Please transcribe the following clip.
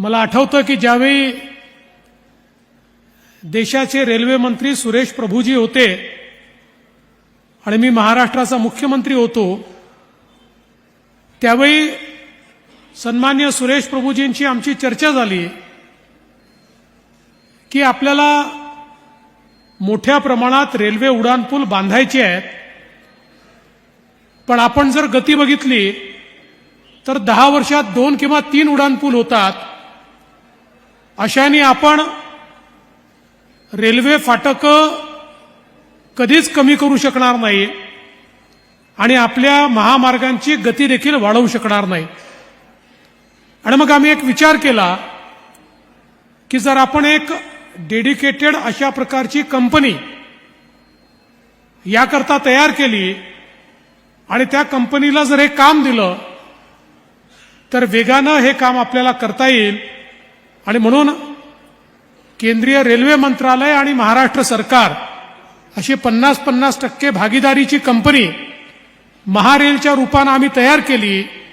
मला आठवतं की ज्यावेळी देशाचे रेल्वे मंत्री सुरेश प्रभूजी होते आणि मी महाराष्ट्राचा मुख्यमंत्री होतो त्यावेळी सन्मान्य सुरेश प्रभूजींची आमची चर्चा झाली की आपल्याला मोठ्या प्रमाणात रेल्वे उड्डाणपूल बांधायचे आहेत. पण आपण जर गती बघितली तर दहा वर्षात दोन किंवा तीन उड्डाणपूल होतात. अशाने आपण रेल्वे फाटकं कधीच कमी करू शकणार नाही आणि आपल्या महामार्गांची गती देखील वाढवू शकणार नाही. आणि मग आम्ही एक विचार केला की जर आपण एक डेडिकेटेड अशा प्रकारची कंपनी याकरता तयार केली आणि त्या कंपनीला जर हे काम दिलं तर वेगानं हे काम आपल्याला करता येईल. आणि म्हणून केंद्रीय रेल्वे मंत्रालय आणि महाराष्ट्र सरकार अशी पन्नास पन्नास टक्के भागीदारीची कंपनी महारेलच्या रूपानं आम्ही तयार केली.